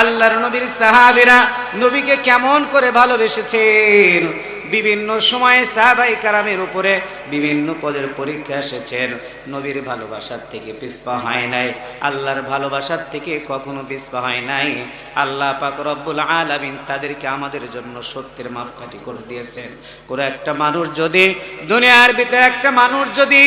আল্লাহর নবীর সাহাবীরা নবীকে কেমন করে ভালোবেসেছেন? বিভিন্ন সময়ে সাহাবাই কারামের উপরে বিভিন্ন পদের পরীক্ষা এসেছেন। নবীর ভালোবাসার থেকে পিসপা হয় নাই। আল্লাহর ভালোবাসার থেকে কখনো পিসপা হয় নাই। আল্লাহ পাক রব্বুল আলামিন তাদেরকে আমাদের জন্য সত্যের মাপকাঠি করে দিয়েছেন। কোনো একটা মানুষ যদি, দুনিয়ার ভিতরে একটা মানুষ যদি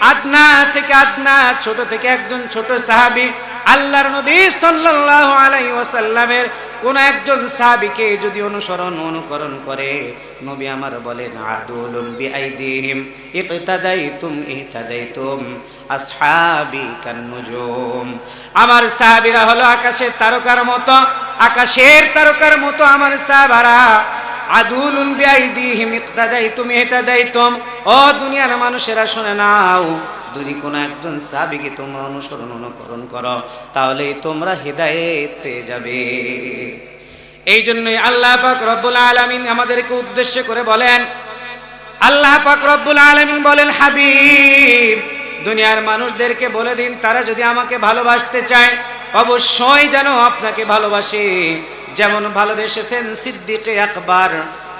আদনা থেকে আদনা, ছোট থেকে একজন ছোট সাহাবী আল্লাহর নবী সাল্লাল্লাহু আলাইহি ওয়াসাল্লামের কোন একজন সাহাবীকে যদি অনুসরণ অনুকরণ করে, নবী আমার বলেন, আদুলুম বিআইদিহিম, ইকতাদাইতুম ইহতাদাইতুম, আসহাবি কান্নুজুম। আমার সাহাবীরা হলো আকাশের তারকার মতো, আকাশের তারকার মতো আমার সাহাবারা আদুলুন বিআইদিহিম, ইকতাদাইতুম ইহতাদাইতুম। ও দুনিয়ার মানুষেরা, শুনে নাও যদি কোনো একজন সাহাবীকে তোমরা অনুসরণ অনুকরণ করো, তাহলেই তোমরা হেদায়েত পেয়ে যাবে। এই জন্যই আল্লাহ পাক রব্বুল আলামিন আমাদেরকে উদ্দেশ্য করে বলেন, আল্লাহ পাক রব্বুল আলামিন বলেন, হাবিব, দুনিয়ার মানুষদেরকে বলে দিন, তারা যদি আমাকে ভালোবাসতে চায়, অবশ্যই যেন আপনাকে ভালোবাসে। যেমন ভালোবেসেছেন সিদ্দিকে আকবার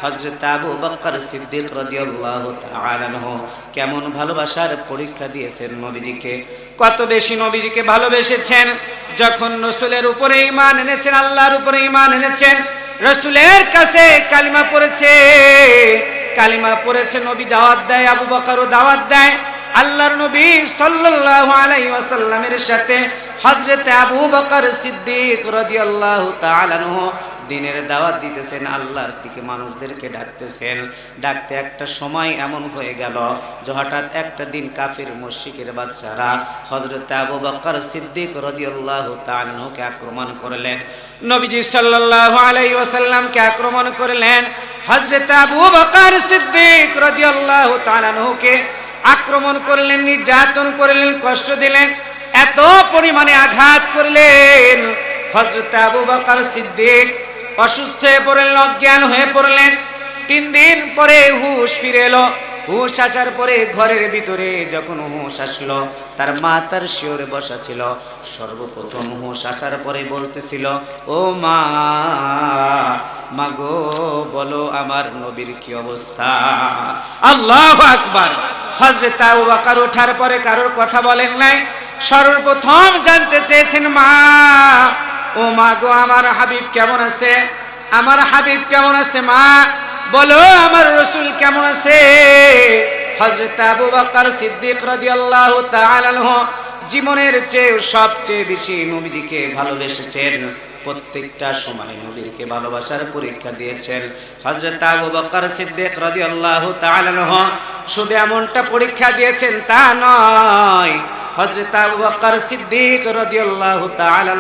হজরত আবু বকর সিদ্দিক রাদিয়াল্লাহু তাআলা আনহু কেমন ভালোবাসার পরীক্ষা দিয়েছেন নবীজিকে? কত বেশি নবীজিকে ভালোবেসেছেন? যখন রসুলের উপরে ঈমান এনেছেন, আল্লাহর উপরে ঈমান এনেছেন, রসুলের কাছে কালিমা পড়েছে কালিমা পড়েছে, নবী দাওয়াত দেয়, আবু বকরও দাওয়াত দেয়। আল্লাহর নবী সাল্লাল্লাহু আলাইহি ওয়াসাল্লামের সাথে হযরত আবু বকর সিদ্দিক রাদিয়াল্লাহু তাআলা দিনের দাওয়াত দিতেছেন, আল্লাহর দিকে মানুষদেরকে ডাকতেছেন। ডাকতে একটা সময় এমন হয়ে গেল যে হঠাৎ একটা দিন কাফির মুশরিকের বাচ্চারা হযরত আবু বকর সিদ্দিক রাদিয়াল্লাহু তাআলা আনহুকে আক্রমণ করলেন। নবীজি সাল্লাল্লাহু আলাইহি ওয়াসাল্লামকে আক্রমণ করলেন। হযরত আবু বকর সিদ্দিক রাদিয়াল্লাহু তাআলা আনহুকে আক্রমণ করলেন, নির্যাতন করলেন, কষ্ট দিলেন, এত পরিমাণে আঘাত করলেন। হজরত আবু বকর সিদ্দিক অসুস্থ হয়ে পড়লেন, অজ্ঞান হয়ে পড়লেন। তিন দিন পরে হুশ ফিরে এলো। হুশ আসার পরে ঘরের ভিতরে যখন হুশ আসলো, তার মা তার শিওরে বসা ছিল। সর্বপ্রথম হুশ আসার পরে বলতেছিল, ও মা মা গো, বলো আমার নবীর কি অবস্থা? আল্লাহ আকবার। হজরত আবু বকর ওঠার পরে কারোর কথা বলেন নাই। সর্বপ্রথম জানতে চেয়েছেন মা ও মা গো, আমার হাবিব কেমন আছে? আমার হাবিব কেমন আছে, মা? বলো, আমার রসুল কেমন আছে? হজরত আবু বকর সিদ্দিক রাদিয়াল্লাহু তাআলা জীবনের চেয়ে সবচেয়ে বেশি নবীজিকে ভালোবেসেছেন। প্রত্যেকটা সময় নবীকে ভালোবাসার পরীক্ষা দিয়েছেন। হযরত আবু বকর সিদ্দিক রাদিয়াল্লাহু তাআলা শুধু এমনটা পরীক্ষা দিয়েছেন তা নয়। হযরত আবু বকর সিদ্দিক রাদিয়াল্লাহু তাআলা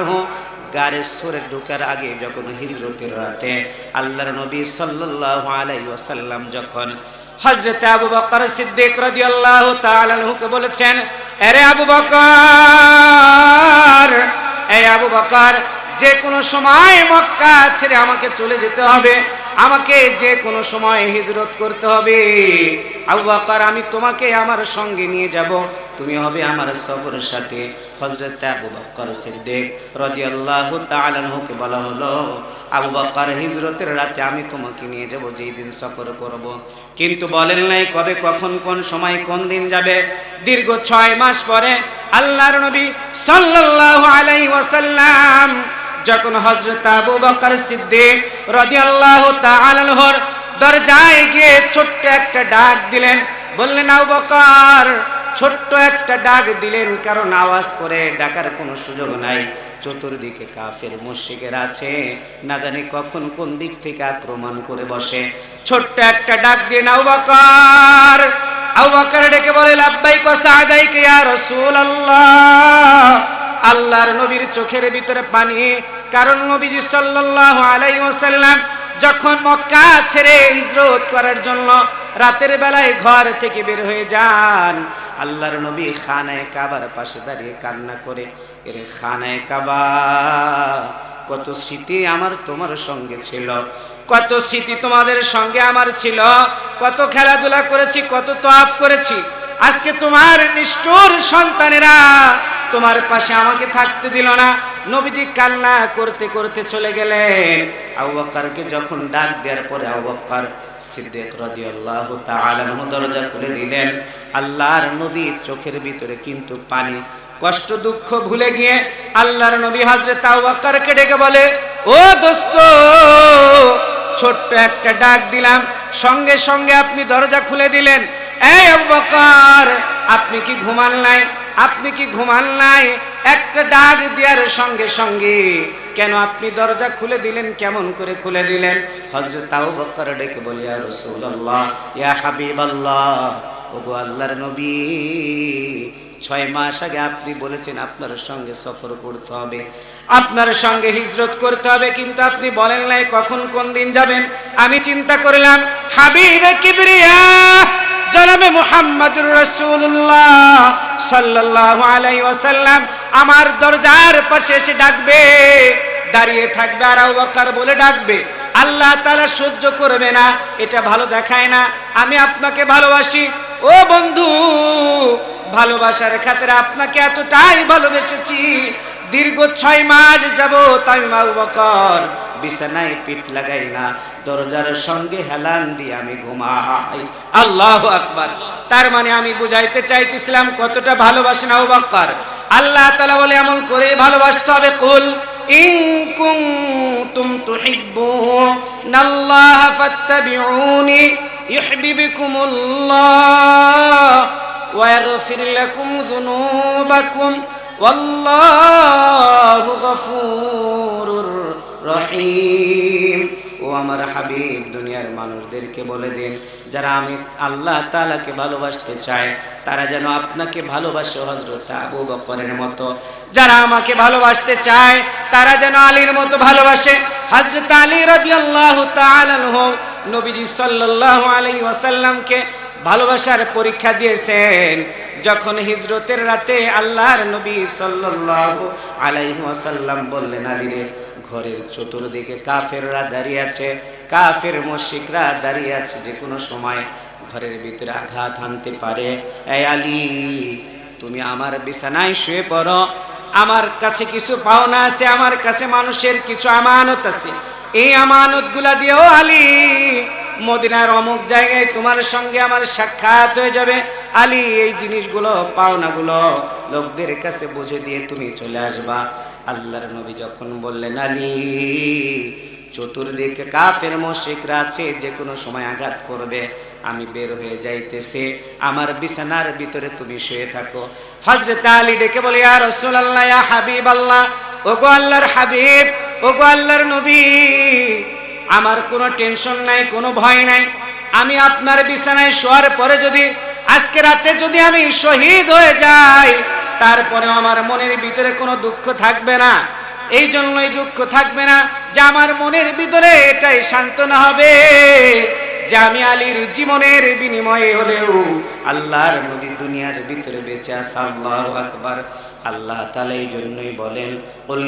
গারে সুরে ঢোকার আগে যখন হিজরতের রাতে আল্লাহর নবী সাল্লাল্লাহু আলাইহি ওয়াসাল্লাম যখন হযরত আবু বকর সিদ্দিক রাদিয়াল্লাহু তাআলা আনহুকে বলেছেন আরে আবু বকর, এই আবু বকর যে কোনো সময় মক্কা ছেড়ে আমাকে চলে যেতে হবে। আমাকে যে কোনো সময় হিজরত করতে হবে। আবু বকর, আমি তোমাকে আমার সঙ্গে নিয়ে যাব। তুমি হবে আমার সফরের সাথে হজরত আবু বকর সিদ্দিক রাদিয়াল্লাহু তাআলা আনহুকে বলা হলো, আবু বকর, হিজরতের রাতে আমি তোমাকে নিয়ে যাব, যেই দিন সফর করব। কিন্তু বলেন নাই কবে, কখন, কোন সময়, কোন দিন যাবে? দীর্ঘ ছয় মাস পরে আল্লাহর নবী সাল্লাল্লাহু আলাইহি ওয়াসাল্লাম যখন হজরত আবু বকর সিদ্দিক রাদিয়াল্লাহু তাআলা আনহুর দরজায় গিয়ে ছোট্ট একটা ডাক দিলেন। বললেন, আবু বকর ছোট্ট একটা ডাক দিলেন, কারণ আওয়াজ করে ডাকার কোনো সুযোগ নাই। চতুর্দিকে কাফের মুশরিকের আছে, না জানি কখন কোন দিক থেকে আক্রমণ করে বসে। ছোট্ট একটা ডাক দিয়ে আবু বকর। আবু বকর ডেকে বলে, লাব্বাইক ওয়া সাদাইক ইয়া রাসূলুল্লাহ। আল্লাহর নবীর চোখের ভিতরে পানি, কারণ নবীজি সাল্লাল্লাহু আলাইহি ওয়াসাল্লাম যখন মক্কা ছেড়ে হিজরত করার জন্য রাতের বেলায় ঘর থেকে বের হয়ে যান আল্লাহর নবী খানায় কাবার পাশে দাঁড়িয়ে কান্না করে, এরে খানায় কাবা, কত স্মৃতি আমার তোমার সঙ্গে ছিল, কত স্মৃতি তোমাদের সঙ্গে আমার ছিল, কত খেলাধুলা করেছি, কত তোয়াপ করেছি। আজকে তোমার নিষ্ঠুর সন্তানেরা তোমার পাশে আমাকে থাকতে দিল না। নবীজি কান্না করতে করতে চলে গেলেন। আবু যখন ডাক দেওয়ার পরে আবু সিদ্দিক রাদিয়াল্লাহু তাআলা দরজা খুলে দিলেন। আল্লাহর নবী চোখের ভিতরে কিন্তু পানি, কষ্ট, দুঃখ ভুলে গিয়ে আল্লাহর নবী হযরত আবু বকরকে ডেকে বলে, ও দোস্ত, ছোট্ট একটা ডাক দিলাম, সঙ্গে সঙ্গে আপনি দরজা খুলে দিলেন। এই আবু আপনি কি ঘুমান নাই? আপনি কি ঘুমান নাই? একটা ডাক দেওয়ার সঙ্গে সঙ্গে, কেন আপনি দরজা খুলে দিলেন? কেমন করে খুলে দিলেন? হযরত আবু বকর ডেকে বলি ইয়া হাবিবাল্লাহ, ওগো আল্লাহর নবী, ছয় মাস আগে আপনি বলেছেন আপনার সঙ্গে সফর করতে হবে। আপনার সঙ্গে হিজরত করতে হবে, কিন্তু আপনি বলেন নাই কখন কোন দিন যাবেন। আমি চিন্তা করলাম, হাবিবে কিবরিয়া, জনাবে মুহাম্মদুর রাসূলুল্লাহ সাল্লাল্লাহু আলাইহি ওয়াসাল্লাম আমার দরজার পাশে এসে ডাকবে, দাঁড়িয়ে থাকবে আর বকর বলে ডাকবে, আল্লাহ তারা সহ্য করবে না, এটা ভালো দেখায় না, আমি আপনাকে ভালোবাসি। ও বন্ধু, ভালোবাসার খাতিরে আপনাকে এতটাই ভালোবেসেছি দীর্ঘ ছয় মাস যাব তাই মা বকর বিছানায় পিঠ লাগাই না, দরজার সঙ্গে হেলান দিয়ে আমি ঘুমাই। আল্লাহ আকবার। তার মানে আমি বুঝাইতে চাইতেছিলাম কতটা ভালোবাসি না বকর। আল্লাহ তালা বলে এমন করে ভালোবাসতে হবে, কুল ইন কুনতুম তুহিব্বুনাল্লাহ ফাত্তাবিউনি ইউহিব্বুকুমুল্লাহ ওয়া লাকুম যুনুবাকুম। ওয়াল্লাহু গফুরুর রহিম। ও আমার হাবিব, দুনিয়ার মানুষদেরকে বলে দিন, যারা আমি আল্লাহ তালাকে ভালোবাসতে চায় তারা যেন আপনাকে ভালোবাসে হজরত আবু বকরের মতো। যারা আমাকে ভালোবাসতে চায়, তারা যেন আলীর মতো ভালোবাসে। হজরত আলী রাজি আল্লাহ নবীজি সাল্লাহ আলী ওয়াসাল্লামকে ভালোবাসার পরীক্ষা দিয়েছেন যখন হিজরতের রাতে আল্লাহর নবী সাল্লাল্লাহু আলাইহি ওয়াসাল্লাম বললেন আলীরে ঘরের চতুর্দিকে কাফেররা দাঁড়িয়ে আছে, কাফের মুশরিকরা দাঁড়িয়ে আছে যে কোনো সময় ঘরের ভিতরে আঘাত আনতে পারে। এই আলী, তুমি আমার বিছানায় শুয়ে পড়ো। আমার কাছে কিছু পাওনা আছে, আমার কাছে মানুষের কিছু আমানত আছে। এই আমানতগুলা দিয়েও আলী। মদিনার অমুক জায়গায় তোমার সঙ্গে আমার সাক্ষাৎ হয়ে যাবে। আলী, এই জিনিসগুলো, পাওনাগুলো লোকদের কাছে বুঝে দিয়ে তুমি চলে আসবা। আল্লাহর নবী যখন বললেন, আলী, চতুর্দিকে কাফের মুশরিকরা আছে যে কোনো সময় আঘাত করবে, আমি বের হয়ে যাইতেছে। আমার বিছানার ভিতরে তুমি শুয়ে থাকো। হযরত আলী ডেকে বলে, ইয়া রাসূলুল্লাহ, ইয়া হাবিবাল্লাহ, ওগো আল্লাহর হাবিব, ওগো আল্লাহর নবী আমার কোনো টেনশন নাই, কোনো ভয় নাই। আমি আপনার বিছানায় শোয়ার পরে যদি আজকে রাতে যদি আমি শহীদ হয়ে যাই তারপরে আমার মনের ভিতরে কোনো দুঃখ থাকবে না। এই জন্যই দুঃখ থাকবে না যে আমার মনের ভিতরে এটাই সান্ত্বনা হবে, যে আমি আলীর জীবনের বিনিময়ে হলেও আল্লাহর নবী দুনিয়ার ভিতরে বেঁচে আসা আল্লাহু আকবার। আল্লাহ তাআলা এই জন্যই বলেন কুল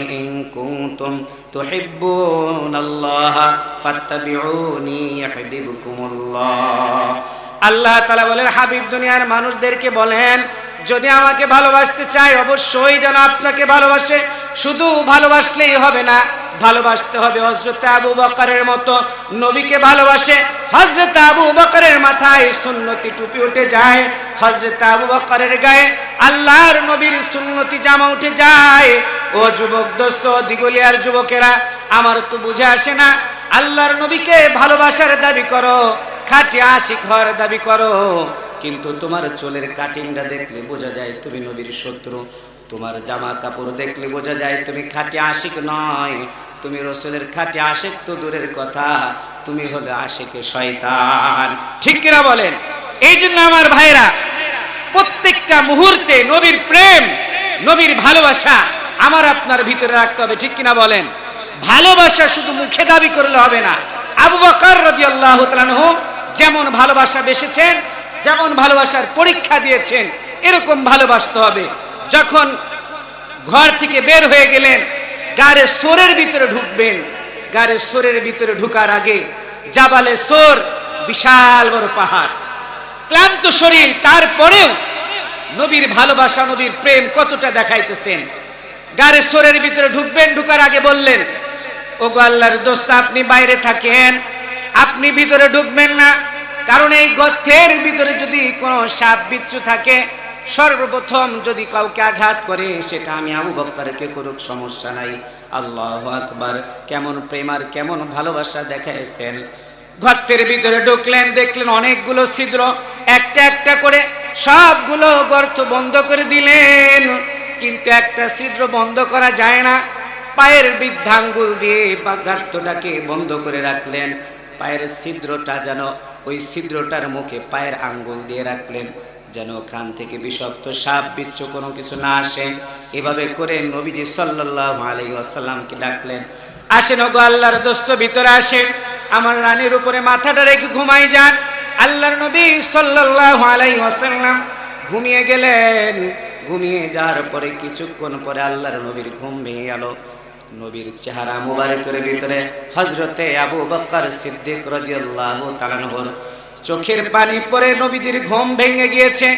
ইন الله فاتبعوني يحببكم الله আল্লাহ তাআলা বলেন হাবিব দুনিয়ার মানুষদেরকে বলেন যদি আমাকে ভালোবাসতে চায়, অবশ্যই যেন আপনাকে ভালোবাসে। শুধু ভালোবাসলেই হবে না, ভালোবাসতে হবে হজরত আবু বকরের মতো নবীকে ভালোবাসে। হজরত আবু বকরের মাথায় সুন্নতি টুপি উঠে যায় হজরত আবু বকরের গায়ে আল্লাহর নবীর সুন্নতি জামা উঠে যায়। ও যুবক দোস্ত, দিগলিয়ার যুবকেরা, আমার তো বুঝে আসে না, আল্লাহর নবীকে ভালোবাসার দাবি করো, খাটি আশিক হওয়ার দাবি করো। কিন্তু তোমার চোলের কাটিংটা দেখলে বোঝা যায় তুমি নবীর শত্রু। তোমার জামা কাপড় দেখলে বোঝা যায় তুমি খাটি আশিক নয়। তুমি রসুলের খাটি আশিক তো দূরের কথা। তুমি হলে আশিকে শয়তান। ঠিক কিনা বলেন? এই জন্য আমার ভাইরা, প্রত্যেকটা মুহূর্তে নবীর প্রেম, নবীর ভালোবাসা আমার আপনার ভিতরে রাখতে হবে। ঠিক কিনা বলেন? ভালোবাসা শুধু মুখে দাবি করলে হবে না। আবু বকর রাদিয়াল্লাহু তাআলা যেমন ভালোবাসা বেসেছেন যেমন ভালোবাসার পরীক্ষা দিয়েছেন, এরকম ভালোবাসতে হবে। যখন ঘর থেকে বের হয়ে গেলেন গাড়ে সোরের ভিতরে ঢুকবেন। গাড়ে সোরের ভিতরে ঢুকার আগে জাবালে সোর বিশাল বড় পাহাড়। ক্লান্ত শরীর, তারপরেও নবীর ভালোবাসা, নবীর প্রেম কতটা দেখাইতেছেন। গাড়ির সোরের ভিতরে ঢুকবেন, ঢুকার আগে বললেন ও গো আল্লাহর দোস্ত, আপনি বাইরে থাকেন, আপনি ভিতরে ঢুকবেন না কারণ এই গর্তের ভিতরে যদি কোনো সাপ বিচ্ছু থাকে, সর্বপ্রথম যদি কাউকে আঘাত করে, সেটা আমি আবু বক্তারকে করুক, সমস্যা নাই। আল্লাহ আকবার। কেমন প্রেম আর কেমন ভালোবাসা দেখাইছেন। গর্তের ভিতরে ঢুকলেন, দেখলেন অনেকগুলো ছিদ্র। একটা একটা করে সবগুলো গর্ত বন্ধ করে দিলেন। কিন্তু একটা ছিদ্র বন্ধ করা যায় না। পায়ের বৃদ্ধাঙ্গুল দিয়ে বা গর্তটাকে বন্ধ করে রাখলেন। পায়ের ছিদ্রটা যেন ওই ছিদ্রটার মুখে পায়ের আঙ্গুল দিয়ে রাখলেন, যেন ওখান থেকে বিষাক্ত সাপ, বিচ্ছু কোনো কিছু না আসে। এভাবে করে নবীজি সাল্লাল্লাহু আলাইহি ওয়াসাল্লামকে ডাকলেন, আসেন ওগো আল্লাহর দোস্ত, ভিতরে আসেন। আমার রানীর উপরে মাথাটা রেখে ঘুমাই যান। আল্লাহর নবী সাল্লাল্লাহু আলাইহি ওয়াসাল্লাম ঘুমিয়ে গেলেন। ঘুমিয়ে যাওয়ার পরে কিছুক্ষণ পরে আল্লাহর নবীর ঘুম ভেঙে গেল। নবীর চেহারা মুবারকের ভিতরে হজরতে আবু বকর সিদ্দিক রাদিয়াল্লাহু তাআলার চোখের পানি পরে নবীজির ঘুম ভেঙে গিয়েছে।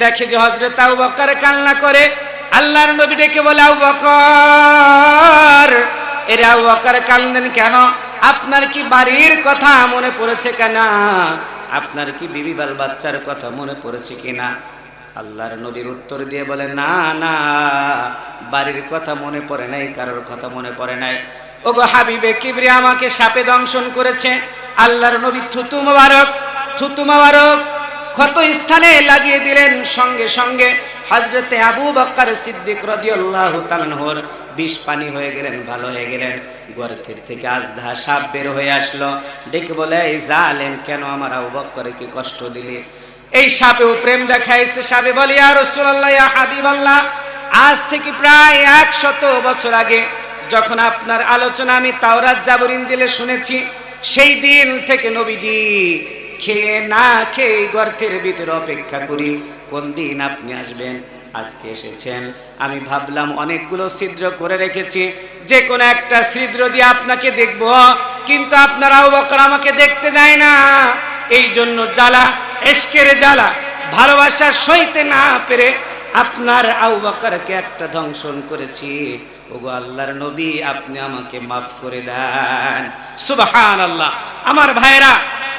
দেখে যে হজরত আবু বকর কান্না করে, আল্লাহর নবী ডেকে বলে, আবু বকর, এরে আবু বকর কান্দেন কেন? আপনার কি বাড়ির কথা মনে পড়েছে কেন? আপনার কি বিবি বাল বাচ্চার কথা মনে পড়েছে কিনা? আল্লাহর নবীর উত্তর দিয়ে বলে, না না, বাড়ির কথা মনে পড়ে নাই, কারোর কথা মনে পড়ে নাই। ওগো হাবিবে কিবরে আমাকে সাপে দংশন করেছে। আল্লাহর নবী থুতু মোবারক থুতু মোবারক, ক্ষত স্থানে লাগিয়ে দিলেন সঙ্গে সঙ্গে। হজরতে আবু বক্কর সিদ্দিক রাদিয়াল্লাহু তাআলার বিষ পানি হয়ে গেলেন, ভালো হয়ে গেলেন। গর্তের থেকে আজদা সাপ বের হয়ে আসলো। ডেকে বলে, এই জালেম, কেন আমার আবু বক্করকে কষ্ট দিলে? এই সাপেও প্রেম দেখাইছে। সাপে বলি আর রসুল্লাহ হাবিবাল্লাহ, আজ থেকে প্রায় একশত বছর আগে যখন আপনার আলোচনা আমি তাওরাত জাবর ইঞ্জিলে শুনেছি, সেই দিন থেকে নবীজি খেয়ে না খেয়ে গর্তের ভিতরে অপেক্ষা করি, কোন দিন আপনি আসবেন? আজকে এসেছেন। আমি ভাবলাম অনেকগুলো ছিদ্র করে রেখেছি, যে কোনো একটা ছিদ্র দিয়ে আপনাকে দেখব, কিন্তু আপনার আবু বকর আমাকে দেখতে দেয় না। এই জন্য জ্বালা, এসকের জ্বালা ভালোবাসা সইতে না পেরে আপনার আবু বকরকে একটা ধ্বংসন করেছি। ওগো আল্লাহর নবী, আপনি আমাকে মাফ করে দেন। সুবহান আল্লাহ আমার ভাইরা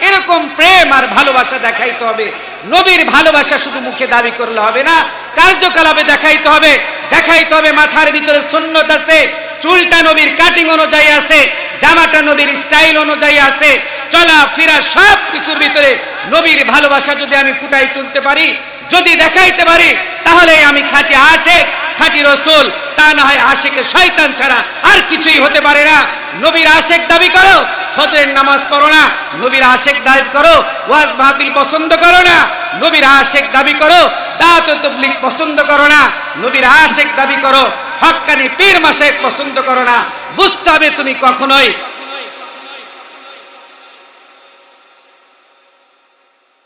এরকম প্রেম আর ভালোবাসা দেখাইতে হবে। নবীর ভালোবাসা শুধু মুখে দাবি করলে হবে না, কার্যকলাপে দেখাইতে হবে। দেখাইতে হবে মাথার ভিতরে সুন্নত আছে, চুলটা নবীর কাটিং অনুযায়ী আছে, জামাটা নবীর স্টাইল অনুযায়ী আছে। চলা, ফিরা সব কিছুর ভিতরে নবীর ভালোবাসা যদি আমি ফুটাই তুলতে পারি, যদি দেখাইতে পারি, তাহলে আমি খাঁটি আশেক, খাঁটি রসুল। তা না হয় আশেকের শয়তান ছাড়া আর কিছুই হতে পারে না। নবীর আশেক দাবি করো, ফজরের নামাজ পড়ো না। নবীর আশেক দাবি করো, ওয়াজ মাহফিল পছন্দ করো না। নবীর আশেক দাবি করো দাঁত তবলিক পছন্দ করো না। নবীর আশেক দাবি করো হক্কানি পীর মাসে পছন্দ করো না। বুঝতে হবে তুমি কখনোই